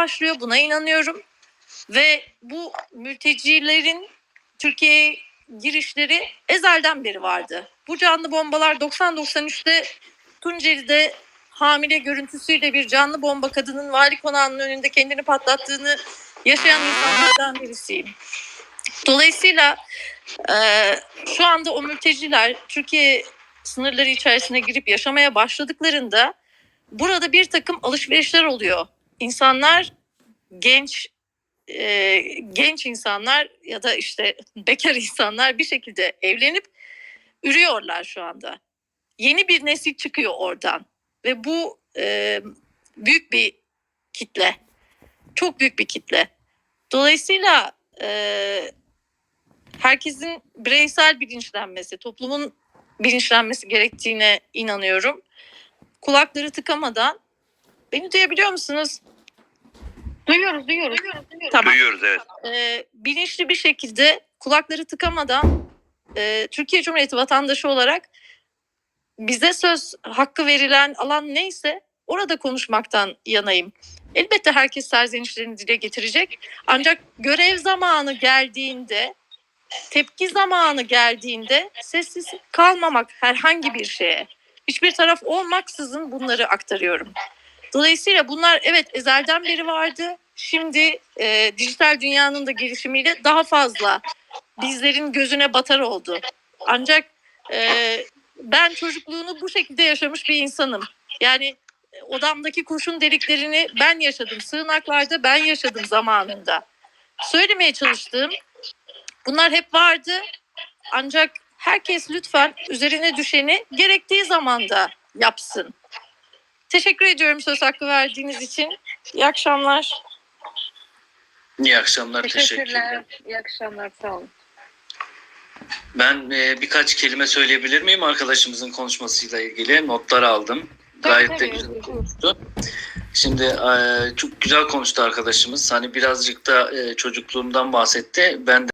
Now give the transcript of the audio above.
başlıyor. Buna inanıyorum. Ve bu mültecilerin Türkiye'ye girişleri ezelden beri vardı. Bu canlı bombalar 90-93'te Tunceli'de hamile görüntüsüyle bir canlı bomba kadının vali konağının önünde kendini patlattığını yaşayan insanlardan birisiyim. Dolayısıyla e, şu anda o mülteciler Türkiye sınırları içerisine girip yaşamaya başladıklarında burada bir takım alışverişler oluyor. İnsanlar genç e, genç insanlar ya da işte bekar insanlar bir şekilde evlenip ürüyorlar şu anda. Yeni bir nesil çıkıyor oradan ve bu e, büyük bir kitle. Çok büyük bir kitle. Dolayısıyla e, herkesin bireysel bilinçlenmesi, toplumun bilinçlenmesi gerektiğine inanıyorum. Kulakları tıkamadan beni duyabiliyor musunuz? Duyuyoruz, duyuyoruz. Tamam. Duyuyoruz evet. e, bilinçli bir şekilde kulakları tıkamadan e, Türkiye Cumhuriyeti vatandaşı olarak bize söz hakkı verilen alan neyse orada konuşmaktan yanayım. Elbette herkes serzenişlerini dile getirecek. Ancak görev zamanı geldiğinde, tepki zamanı geldiğinde sessiz kalmamak herhangi bir şeye. Hiçbir taraf olmaksızın bunları aktarıyorum. Dolayısıyla bunlar evet ezelden beri vardı. Şimdi e, dijital dünyanın da gelişimiyle daha fazla bizlerin gözüne batar oldu. Ancak e, ben çocukluğunu bu şekilde yaşamış bir insanım. Yani odamdaki kurşun deliklerini ben yaşadım. Sığınaklarda ben yaşadım zamanında. Söylemeye çalıştığım bunlar hep vardı. Ancak herkes lütfen üzerine düşeni gerektiği zamanda yapsın. Teşekkür ediyorum söz hakkı verdiğiniz için. İyi akşamlar. İyi akşamlar, teşekkürler. Teşekkürler. İyi akşamlar, sağ olun. Ben e, birkaç kelime söyleyebilir miyim arkadaşımızın konuşmasıyla ilgili? Notlar aldım. Gayet de Tabii, güzel konuştu. Şimdi e, çok güzel konuştu arkadaşımız. Hani birazcık da e, çocukluğumdan bahsetti. Ben de